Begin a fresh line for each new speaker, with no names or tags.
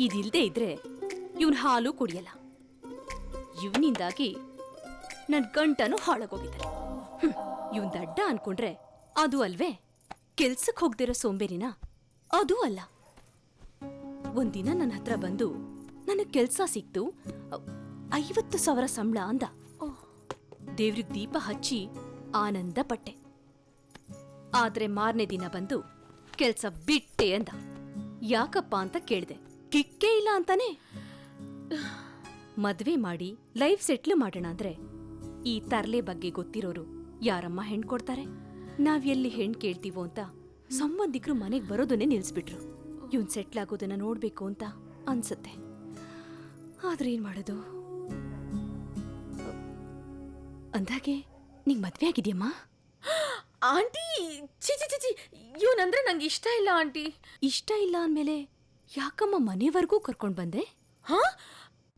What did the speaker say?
ಇದಿಲ್ದೇ ಇದ್ರೆ ಇವನ್ ಹಾಲು ಕುಡಿಯಲ್ಲ. ಇವನಿಂದಾಗಿ ನನ್ ಗಂಟನು ಹಾಳಾಗೋಗಿದ್ದಾರೆ ಇವನ್ ದಡ್ಡ ಅನ್ಕೊಂಡ್ರೆ ಅದು ಅಲ್ವೇ? ಕೆಲ್ಸಕ್ ಹೋಗ್ದಿರೋ ಸೋಂಬೇರಿನ ಅದು ಅಲ್ಲ. ಒಂದಿನ ನನ್ನ ಹತ್ರ ಬಂದು ನನಗ್ ಕೆಲ್ಸ ಸಿಕ್ತು ಐವತ್ತು ಸಾವಿರ ಸಂಬಳ ಅಂದ. ದೇವ್ರಿಗ್ ದೀಪ ಹಚ್ಚಿ ಆನಂದ ಪಟ್ಟೆ. ಆದ್ರೆ ಮಾರನೇ ದಿನ ಬಂದು ಕೆಲ್ಸ ಬಿಟ್ಟೆ ಅಂದ. ಯಾಕಪ್ಪ ಅಂತ ಕೇಳ್ದೆ. ಕಿಕ್ಕೇ ಇಲ್ಲ ಅಂತಾನೆ? ಮದ್ವೆ ಮಾಡಿ ಲೈಫ್ ಸೆಟ್ಲ್ ಮಾಡೋಣ ಅಂದ್ರೆ ಈ ತರ್ಲೆ ಬಗ್ಗೆ ಗೊತ್ತಿರೋರು ಯಾರಮ್ಮ ಹೆಣ್ ಕೊಡ್ತಾರೆ? ನಾವ್ ಎಲ್ಲಿ ಹೆಣ್ ಕೇಳ್ತೀವೋ ಅಂತ ಸಂಬಂಧಿಕರು ಮನೆಗೆ ಬರೋದನ್ನೇ ನಿಲ್ಸ್ಬಿಟ್ರು. ಇವನ್ ಸೆಟ್ಲ್ ಆಗೋದನ್ನ ನೋಡ್ಬೇಕು ಅಂತ ಅನ್ಸುತ್ತೆ. ಆದ್ರೆ ಏನ್ ಮಾಡೋದು? ಅಂದಾಗೆ ನಿಂಗ್ ಮದ್ವೆ ಆಗಿದೆಯಮ್ಮ?
ಆಂಟಿ ಚಿ ಚಿ ಚಿ ಚಿ ಇವನಂದ್ರೆ ನಂಗೆ ಇಷ್ಟ ಇಲ್ಲ ಆಂಟಿ.
ಇಷ್ಟ ಇಲ್ಲ ಅಂದ್ಮೇಲೆ ಯಾಕಮ್ಮ ಮನೆವರೆಗೂ ಕರ್ಕೊಂಡು ಬಂದೆ?
ಹಾ?